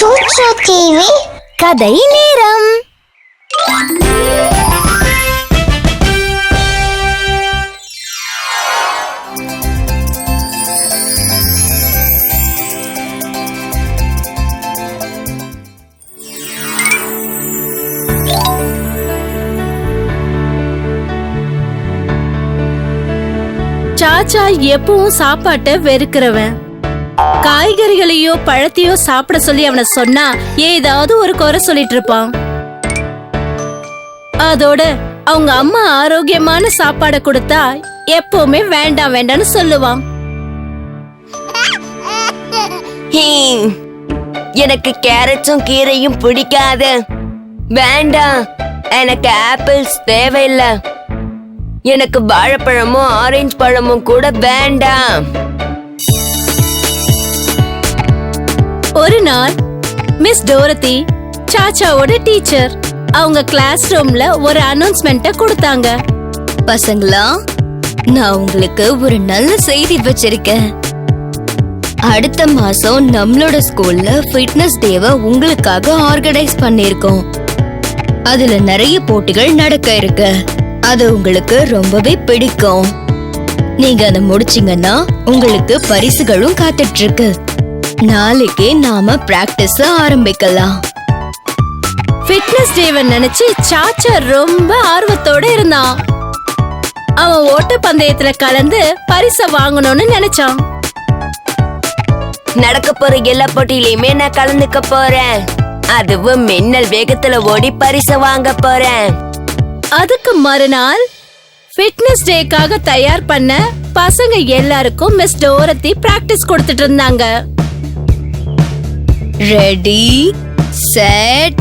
சூட்சு TV கதை நேரம். சாச்சா எப்பவும் சாப்பாட்டை வெறுக்கிறவன். காய்கறிகளையோ பழத்தையோ சாப்பிட சொல்லி அவனை சொன்னா ஏதாவது ஒரு குறை சொல்லிட்டு இருப்பான். அதோட அவங்க அம்மா ஆரோக்கியமான சாப்பாடை கொடுத்தா எப்பவுமே வேண்டாம் வேண்டாம்னு சொல்லுவான். எனக்கு கேரட்ஸும் கீரையும் பிடிக்காது. வேண்டாம். எனக்கு ஆப்பிள்ஸ் தேவையில்லை. எனக்கு வாழைப்பழமும் ஆரஞ்சு பழமும் கூட வேண்டாம். ஒரு நாள் மிஸ் டோரதி சாச்சாவோட டீச்சர் அவங்க கிளாஸ் ரூம்ல ஒரு அனௌன்ஸ்மெண்ட்ட கொடுத்தாங்க. பசங்களா நான் உங்களுக்கு ஒரு நல்ல செய்தி வச்சிருக்கேன். அடுத்த மாசம் நம்மளோட ஸ்கூல்ல ஃபிட்னஸ் டேவை உங்களுக்காக ஆர்கனைஸ் பண்ணிருக்கோம் அதுல நிறைய போட்டிகள் நடக்க இருக்கு. அது உங்களுக்கு ரொம்பவே பிடிக்கும். நீங்க அதை முடிச்சீங்கன்னா உங்களுக்கு பரிசுகளும் காத்துட்டு இருக்கு. நாளைக்கே நாம பிராக்டிஸ் ஆரம்பிக்கலாம். ஃபிட்னஸ் டேவை நினைச்சு சாச்சா ரொம்ப ஆர்வத்தோட இருந்தான். அவன் ஓட்ட பந்தயத்துல கலந்து பரிசை வாங்கணும்னு நினைச்சான். நடக்க போற எல்லா போட்டியிலயுமே நான் கலந்துக்க போறேன். அதுவும் மின்னல் வேகத்துல ஓடி பரிச வாங்க போறேன். அதுக்கு மறுநாள் ஃபிட்னஸ் டேக்காக தயார் பண்ண பசங்க எல்லாருக்கும் மிஸ் டோரத்தி பிராக்டிஸ் கொடுத்துட்டு இருந்தாங்க. ரெடி செட்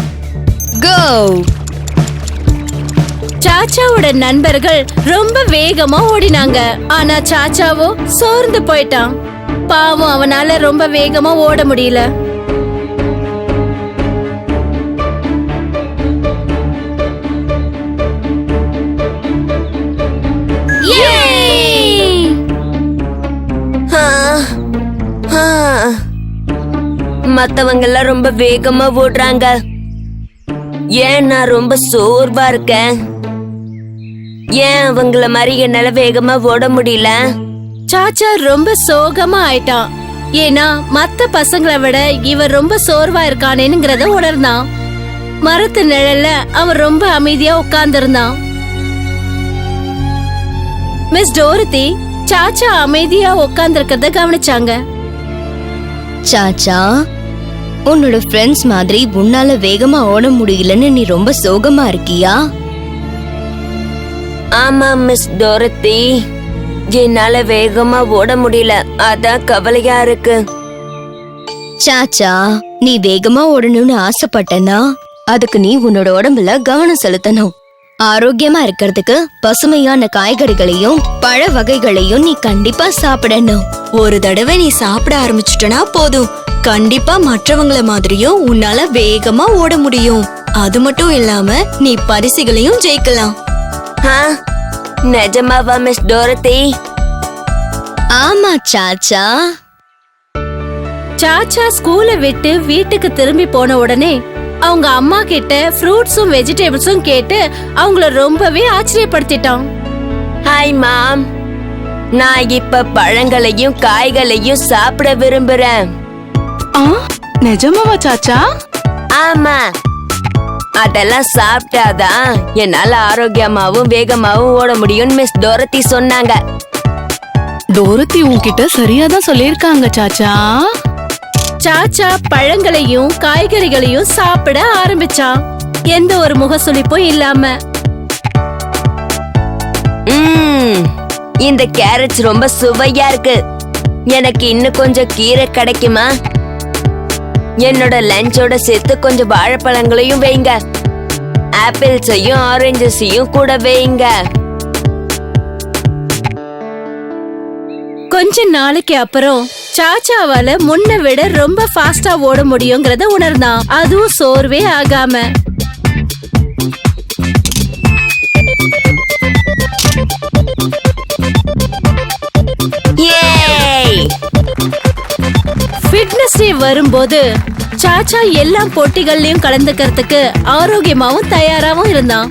கோ சாச்சாவோட நண்பர்கள் ரொம்ப வேகமா ஓடினாங்க. ஆனா சாச்சாவோ சோர்ந்து போயிட்டான். பாவம் அவனால ரொம்ப வேகமா ஓட முடியல. மத்தவங்க எல்லாம் ரொம்ப வேகமா ஓடுறாங்க. ஏன் நான் ரொம்ப சோர்வா இருக்கேன். ஏன் அவங்கள மாதிரி என்னால வேகமா ஓட முடியல? சாச்சா ரொம்ப சோகமா ஆயிட்டான். ஏன்னா மத்த பசங்களை விட இவன் ரொம்ப சோர்வா இருக்கானேங்கிறத உணர்ந்தான். மரத்து நிழல்ல அவன் ரொம்ப அமைதியா உட்கார்ந்திருந்தான். மிஸ் டோரதி சாச்சா அமைதியா உட்கார்ந்திருக்கிறத கவனிச்சாங்க. சாச்சா உன்னோட ஃப்ரெண்ட்ஸ் மாதிரி உன்னால வேகமா ஓட முடியலன்னு நீ ரொம்ப சோகமா இருக்கியா? ஆமா மிஸ் டோரத்தி. என்னால வேகமா ஓட முடியல. அதான் கவலையா இருக்கு. சாச்சா நீ வேகமா ஓடணும்னு ஆசைப்பட்டனா அதுக்கு நீ உன்னோட உடம்புல கவனம் செலுத்தணும். ஆரோக்கியமா இருக்கிறதுக்கு பசுமையான காய்கறிகளையும் பழ வகைகளையும் நீ கண்டிப்பா சாப்பிடணும். ஒரு தடவை நீ சாப்பிட ஆரம்பிச்சிட்டனா போதும். கண்டிப்பா மற்றவங்கள மாதிரியும் உன்னால வேகமா ஓட முடியும். அது மட்டும் இல்லாம நீ பரிசுகளையும் ஜெயிக்கலாம். ஆ, நிஜமாவா மிஸ் டோரத்தி? ஆமா சாச்சா. சாச்சா ஸ்கூலை விட்டு வீட்டுக்கு திரும்பி போன உடனே அவங்க அம்மா கிட்ட ஃப்ரூட்ஸும் வெஜிடபிள்ஸும் கேட்டு அவங்கள ரொம்பவே ஆச்சரியப்படுத்திட்டான். ஹாய் மாம் நான் இப்ப பழங்களையும் காய்களையும் சாப்பிட விரும்புறேன். நிஜமாவா சாச்சா? ஆமா. அதெல்லாம் சாப்பிட்டாதான் என்னால ஆரோக்கியமாவும் வேகமாவும் ஓட முடியும்னு மிஸ் டோரத்தி சொன்னாங்க. டோரத்தி உன்கிட்ட சரியாதான் சொல்லியிருக்காங்க சாச்சா. சாச்சா பழங்களையும் காய்கறிகளையும் சாப்பிட ஆரம்பிச்சான் எந்த ஒரு முகசுளிப்பும் இல்லாம. இந்த கேரட்ஸ் ரொம்ப சுவையா இருக்கு. எனக்கு இன்னும் கொஞ்சம் கீரை கிடைக்குமா? என்னோட லஞ்சோட சேர்த்து கொஞ்சம் வாழைப்பழங்களையும் வைங்க. ஆப்பிள்ஸையும் ஆரஞ்சஸையும் கூட வைங்க. கொஞ்ச நாளைக்கு அப்புறம் சாச்சாவால முன்ன விட ரொம்ப ஃபாஸ்டா ஓட முடியுங்கிறத உணர்ந்தான். அதுவும் சோர்வே ஆகாம. வரும்போது சாச்சா எல்லா போட்டிகள்லயும் கலந்துக்கிறதுக்கு ஆரோக்கியமாவும் தயாராவும் இருந்தான்.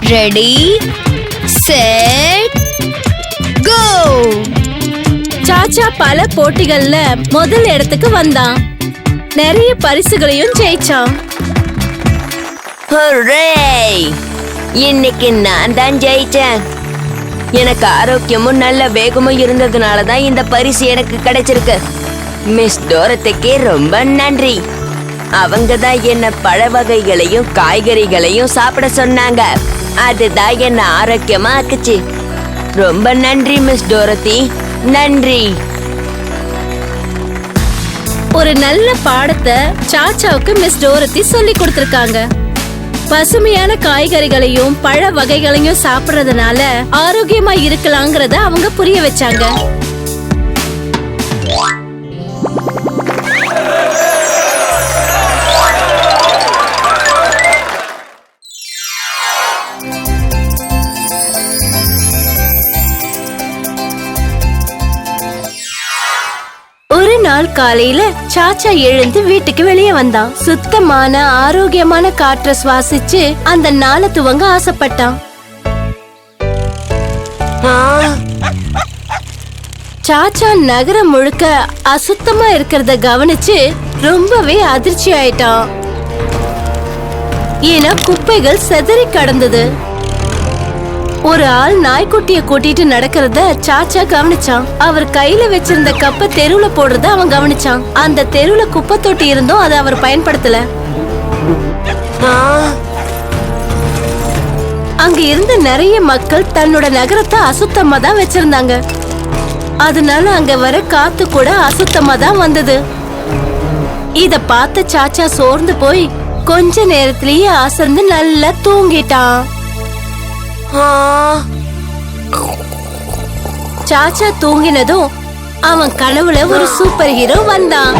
ரெடி செட் கோ சாச்சா பல போட்டிகள்ல முதல் இடத்துக்கு வந்தான். நிறைய பரிசுகளையும் ஜெயிச்சான். ஹுர்ரே! இன்னைக்கு நான் தான் ஜெயிச்சேன். எனக்கு ஆரோக்கியமும் நல்ல வேகமும் இருந்ததுனால தான் இந்த பரிசு எனக்கு கிடைச்சிருக்கு. மிஸ் டோரத்துக்கே ரொம்ப நன்றி. அவங்க தான் என்ன பழ வகைகளையும் காய்கறிகளையும் சாப்பிட சொன்னாங்க. அதுதான் என்ன ஆரோக்கியமா ஆக்குச்சு ரொம்ப நன்றி மிஸ் டோரத்தி. நன்றி. ஒரு நல்ல பாடத்தை சாச்சாவுக்கு மிஸ் டோரத்தி சொல்லி கொடுத்திருக்காங்க. பசுமையான காய்கறிகளையும் பழ வகைகளையும் சாப்பிடுறதுனால ஆரோக்கியமா இருக்கலாங்கிறத அவங்க புரிய வச்சாங்க. காலையில சாச்சா எழுந்து வீட்டுக்கு வெளியே வந்தான் சுத்தமான ஆரோக்கியமான காற்றை சுவாசிச்சு அந்த நாளை துவங்க ஆசைப்பட்டான். சாச்சா நகரம் முழுக்க அசுத்தமா இருக்கிறத கவனிச்சு ரொம்பவே அதிர்ச்சி ஆயிட்டான் ஏன்னா குப்பைகள் செதறி கடந்தது. ஒரு ஆள் நாய்க்குட்டிய கூட்டிட்டு நடக்கிறத சாச்சா கவனிச்சான். அவர் கையில வச்சிருந்த கப்ப தெருவுல போடுறத அவன் கவனிச்சான். அந்த தெருவுல குப்பை தொட்டி இருந்தும் அதை அவர் பயன்படுத்தல. அங்க இருந்த நிறைய மக்கள் தன்னோட நகரத்தை அசுத்தமா தான் வச்சிருந்தாங்க. அதனால அங்க வர காத்து கூட அசுத்தமா தான் வந்தது. இத பார்த்த சாச்சா சோர்ந்து போய் கொஞ்ச நேரத்திலேயே அசந்து நல்லா தூங்கிட்டான். சாச்சா தூங்கினதும் அவன் கனவுல ஒரு சூப்பர் ஹீரோ வந்தான்.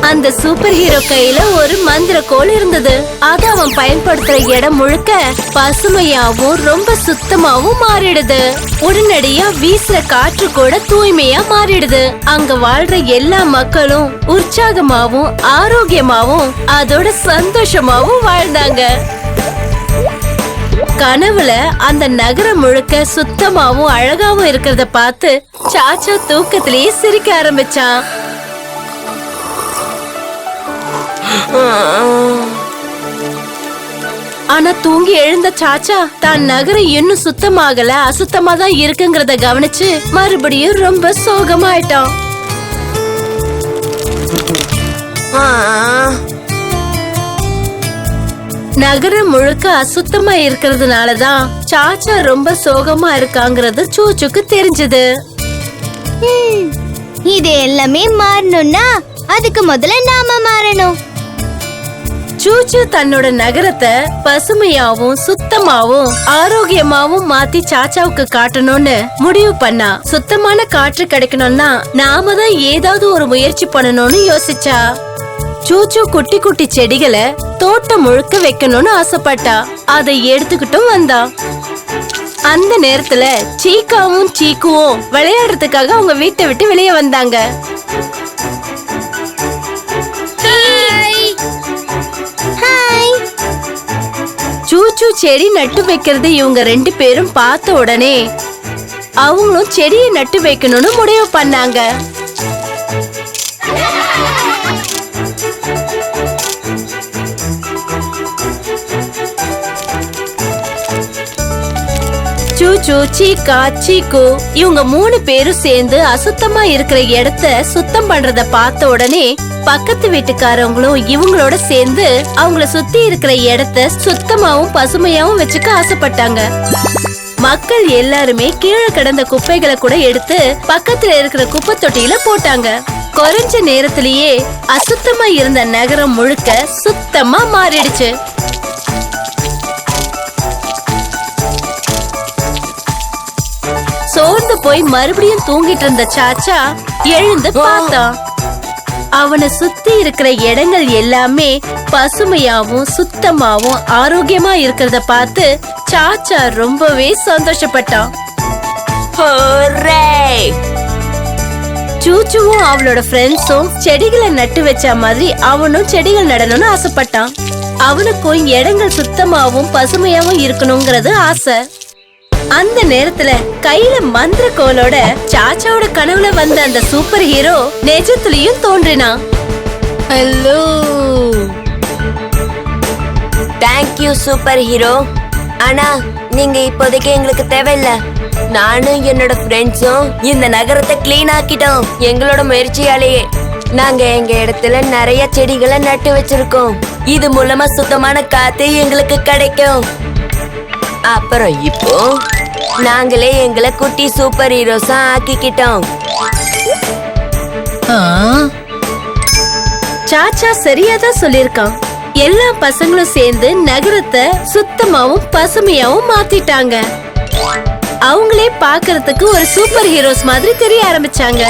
அந்த சூப்பர் ஹீரோ கையில ஒரு மந்திர கோல் இருந்தது. அது அவன் பயன்படுத்துற இடம் முழுக்க பசுமையாவும் ரொம்ப சுத்தமாவும் மாறிடுது. உடனடியா வீசுற காற்று கூட தூய்மையா மாறிடுது. அங்க வாழ்ற எல்லா மக்களும் உற்சாகமாவும் ஆரோக்கியமாவும் அதோட சந்தோஷமாவும் வாழ்ந்தாங்க. கனவுல அந்த நகரம் முழுக்க சுத்தமாவும் அழகாவும் இருக்கிறத பார்த்து சாச்சா தூக்கத்திலேயே சிரிக்க ஆரம்பிச்சான் ஆனா தூங்கி எழுந்த சாச்சா தான் நகரம் இன்னும் சுத்தமாகல அசுத்தமா தான் இருக்குங்கிறத கவனிச்சு மறுபடியும் ரொம்ப சோகமாயிட்டான் ஆ. நகரம் முழுக்க அசுத்தமா இருக்கிறதுனாலதான் சாச்சா ரொம்ப சோகமா இருக்காங்கிறது சூச்சுக்கு தெரிஞ்சது. இது எல்லாமே மாறணும்னா அதுக்கு முதல்ல நாம மாறணும். சூச்சு தன்னோட நகரத்தை பசுமையாவும் சுத்தமாவும் ஆரோக்கியமாவும் மாத்தி சாச்சாவுக்கு காட்டணும்னு முடிவு பண்ணா. சுத்தமான காற்று கிடைக்கணும்னா நாம தான் ஏதாவது ஒரு முயற்சி பண்ணணும்னு யோசிச்சா. சூச்சு குட்டி குட்டி செடிகளை தோட்டம் முழுக்க வைக்கணும்னு ஆசைப்பட்டா. அதை எடுத்துக்கிட்டும் வந்தா. அந்த நேரத்துல சீக்காவும் சீக்குவும் விளையாடுறதுக்காக அவங்க வீட்டை விட்டு வெளியே வந்தாங்க. சூச்சு செடி நட்டு வைக்கிறது இவங்க ரெண்டு பேரும் பார்த்த உடனே அவங்களும் செடியை நட்டு வைக்கணும்னு முடிவு பண்ணாங்க. சூச்சு சீக்கா சீக்கு இவங்க மூணு பேரும் சேர்ந்து அசுத்தமா இருக்கிற இடத்த சுத்தம் பண்றத பார்த்த உடனே பக்கத்து வீட்டுக்காரவங்களும் இவங்களோட சேர்ந்து அவங்கள சுத்தி இருக்கிற இடத்த சுத்தமாவும் பசுமையாவும் வச்சுக்க ஆசைப்பட்டாங்க. மக்கள் எல்லாருமே கீழே கிடந்த குப்பைகளை கூட எடுத்து பக்கத்துல இருக்கிற குப்பை தொட்டியில போட்டாங்க. குறைஞ்ச நேரத்திலேயே அசுத்தமா இருந்த நகரம் முழுக்க சுத்தமா மாறிடுச்சு. போய் மறுபடியும் தூங்கிட்டு இருந்த சாச்சா எழுந்து பார்த்தான் அவனை சுத்தி இருக்கிற இடங்கள் எல்லாமே பசுமையாவும் சுத்தமாவும் ஆரோக்கியமா இருக்கிறத பார்த்து சாச்சா ரொம்பவே சந்தோஷப்பட்டான்! சூச்சுவும் அவளோட ஃப்ரெண்ட்ஸும் செடிகளை நட்டு வச்ச மாதிரி அவனும் செடிகள் நடணும்னு ஆசைப்பட்டான். அவனுக்கும் இடங்கள் சுத்தமாவும் பசுமையாவும் இருக்கணுங்கிறது ஆசை. அந்த நேரத்துல கையில மந்திர கோலோட சாச்சாவோட கனவுல வந்த அந்த சூப்பர் ஹீரோ நெஜத்துலயும் தோன்றினான் ஹலோ தேங்க்யூ சூப்பர் ஹீரோ ஆனா நீங்க இப்போதைக்கு எங்களுக்கு தேவையில்ல. நானும் என்னோட ஃப்ரெண்ட்ஸும் இந்த நகரத்தை க்ளீன் ஆக்கிட்டோம். எங்களோட முயற்சியாலேயே. நாங்க எங்க இடத்துல நிறைய செடிகளை நட்டு வச்சிருக்கோம். இது மூலமா சுத்தமான காத்து எங்களுக்கு கிடைக்கும். அப்புறம் இப்போ நாங்களே எங்களை குட்டி சூப்பர் ஹீரோஸா ஆக்கிக்கிட்டோம். சாச்சா சரியா தான் சொல்லிருக்கான் எல்லா பசங்களும் சேர்ந்து நகரத்தை சுத்தமாவும் பசுமையாவும் மாத்திட்டாங்க. அவங்களே பாக்குறதுக்கு ஒரு சூப்பர் ஹீரோஸ் மாதிரி தெரிய ஆரம்பிச்சாங்க.